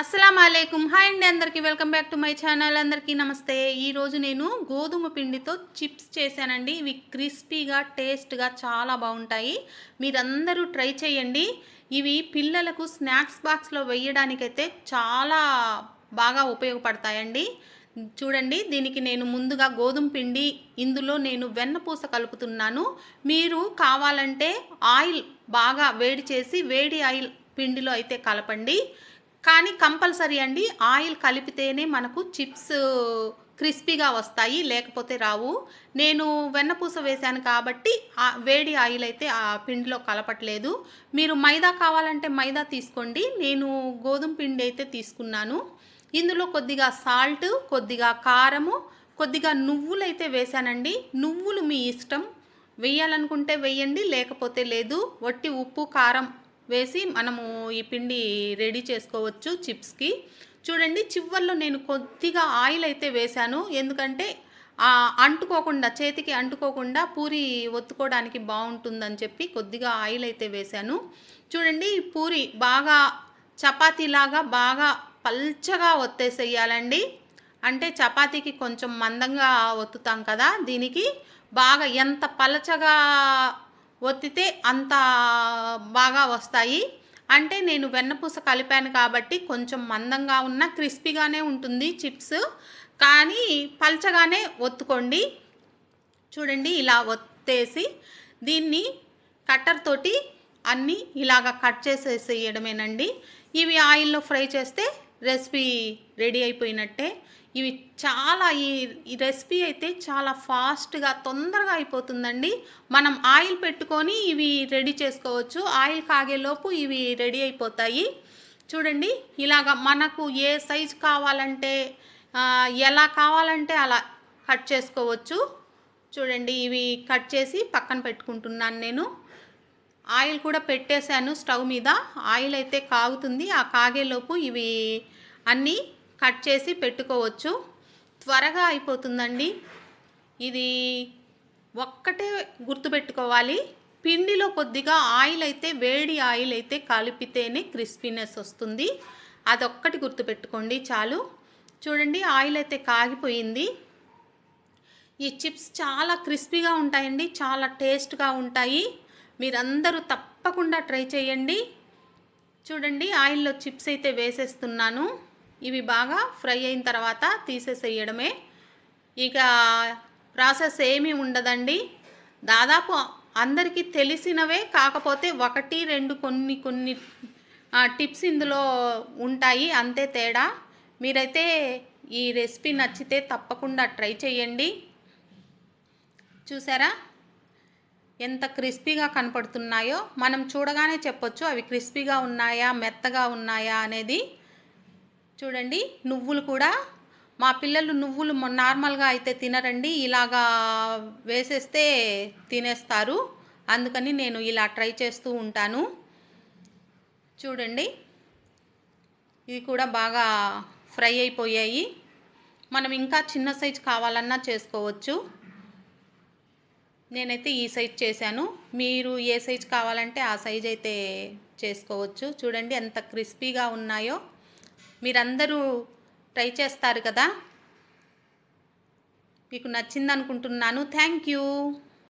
అస్సలం అయికం హాయ్ అండి అందరికీ. Welcome back to my channel. అందరికీ నమస్తే. ఈరోజు నేను గోధుమ పిండితో చిప్స్ చేశానండి. ఇవి క్రిస్పీగా టేస్ట్గా చాలా బాగుంటాయి. మీరందరూ ట్రై చేయండి. ఇవి పిల్లలకు స్నాక్స్ బాక్స్లో వేయడానికైతే చాలా బాగా ఉపయోగపడతాయండి. చూడండి దీనికి నేను ముందుగా గోధుమ పిండి ఇందులో నేను వెన్నపూస కలుపుతున్నాను. మీరు కావాలంటే ఆయిల్ బాగా వేడి చేసి వేడి ఆయిల్ పిండిలో అయితే కలపండి. కానీ కంపల్సరీ అండి ఆయిల్ కలిపితేనే మనకు చిప్స్ క్రిస్పీగా వస్తాయి లేకపోతే రావు. నేను వెన్నపూస వేశాను కాబట్టి ఆ వేడి ఆయిల్ అయితే ఆ పిండిలో కలపట్లేదు. మీరు మైదా కావాలంటే మైదా తీసుకోండి. నేను గోధుమ పిండి అయితే తీసుకున్నాను. ఇందులో కొద్దిగా సాల్ట్ కొద్దిగా కారము కొద్దిగా నువ్వులు అయితే వేశానండి. నువ్వులు మీ ఇష్టం. వేయాలనుకుంటే వేయండి లేకపోతే లేదు. వట్టి ఉప్పు కారం వేసి మనము ఈ పిండి రెడీ చేసుకోవచ్చు చిప్స్కి. చూడండి చివర్లో నేను కొద్దిగా ఆయిల్ అయితే వేశాను. ఎందుకంటే అంటుకోకుండా చేతికి అంటుకోకుండా పూరి ఒత్తుకోవడానికి బాగుంటుందని చెప్పి కొద్దిగా ఆయిల్ అయితే వేశాను. చూడండి పూరి బాగా చపాతీలాగా బాగా పల్చగా ఒత్తేసేయాలండి. అంటే చపాతీకి కొంచెం మందంగా ఒత్తుతాం కదా దీనికి. బాగా ఎంత పలచగా ఒత్తితే అంత బాగా వస్తాయి. అంటే నేను వెన్నపూస కలిపాను కాబట్టి కొంచెం మందంగా ఉన్న క్రిస్పీగానే ఉంటుంది చిప్స్. కానీ పల్చగానే ఒత్తుకోండి. చూడండి ఇలా ఒత్తేసి దీన్ని కట్టర్ తోటి అన్నీ ఇలాగ కట్ చేసేసేయడమేనండి. ఇవి ఆయిల్లో ఫ్రై చేస్తే రెసిపీ రెడీ అయిపోయినట్టే. ఇవి చాలా ఈ రెసిపీ అయితే చాలా ఫాస్ట్గా తొందరగా అయిపోతుందండి. మనం ఆయిల్ పెట్టుకొని ఇవి రెడీ చేసుకోవచ్చు. ఆయిల్ కాగేలోపు ఇవి రెడీ అయిపోతాయి. చూడండి ఇలాగ మనకు ఏ సైజ్ కావాలంటే ఎలా కావాలంటే అలా కట్ చేసుకోవచ్చు. చూడండి ఇవి కట్ చేసి పక్కన పెట్టుకుంటున్నాను నేను. ఆయిల్ కూడా పెట్టేశాను స్టవ్ మీద. ఆయిల్ అయితే కాగుతుంది. ఆ కాగేలోపు ఇవి అన్నీ కట్ చేసి పెట్టుకోవచ్చు. త్వరగా అయిపోతుందండి. ఇది ఒక్కటే గుర్తుపెట్టుకోవాలి. పిండిలో కొద్దిగా ఆయిల్ అయితే వేడి ఆయిల్ అయితే కలిపితేనే క్రిస్పీనెస్ వస్తుంది. అదొక్కటి గుర్తుపెట్టుకోండి చాలు. చూడండి ఆయిల్ అయితే కాగిపోయింది. ఈ చిప్స్ చాలా క్రిస్పీగా ఉంటాయండి. చాలా టేస్ట్గా ఉంటాయి. మీరందరూ తప్పకుండా ట్రై చేయండి. చూడండి ఆయిల్లో చిప్స్ అయితే వేసేస్తున్నాను. ఇవి బాగా ఫ్రై అయిన తర్వాత తీసేసేయడమే. ఇక ప్రాసెస్ ఏమీ ఉండదండి. దాదాపు అందరికీ తెలిసినవే కాకపోతే ఒకటి రెండు కొన్ని కొన్ని టిప్స్ ఇందులో ఉంటాయి. అంతే తేడా. మీరైతే ఈ రెసిపీ నచ్చితే తప్పకుండా ట్రై చేయండి. చూసారా? ఎంత క్రిస్పీగా కనపడుతున్నాయో మనం చూడగానే చెప్పొచ్చు అవి క్రిస్పీగా ఉన్నాయా మెత్తగా ఉన్నాయా అనేది. చూడండి నువ్వులు కూడా. మా పిల్లలు నువ్వులు నార్మల్గా అయితే తినరండి. ఇలాగా వేసేస్తే తినేస్తారు. అందుకని నేను ఇలా ట్రై చేస్తూ ఉంటాను. చూడండి ఇవి కూడా బాగా ఫ్రై అయిపోయాయి. మనం ఇంకా చిన్న సైజ్ కావాలన్నా చేసుకోవచ్చు. నేనైతే ఈ సైజ్ చేశాను. మీరు ఏ సైజ్ కావాలంటే ఆ సైజ్ అయితే చేసుకోవచ్చు. చూడండి ఎంత క్రిస్పీగా ఉన్నాయో. మీరందరూ ట్రై చేస్తారు కదా. మీకు నచ్చింది అనుకుంటున్నాను థ్యాంక్ యూ.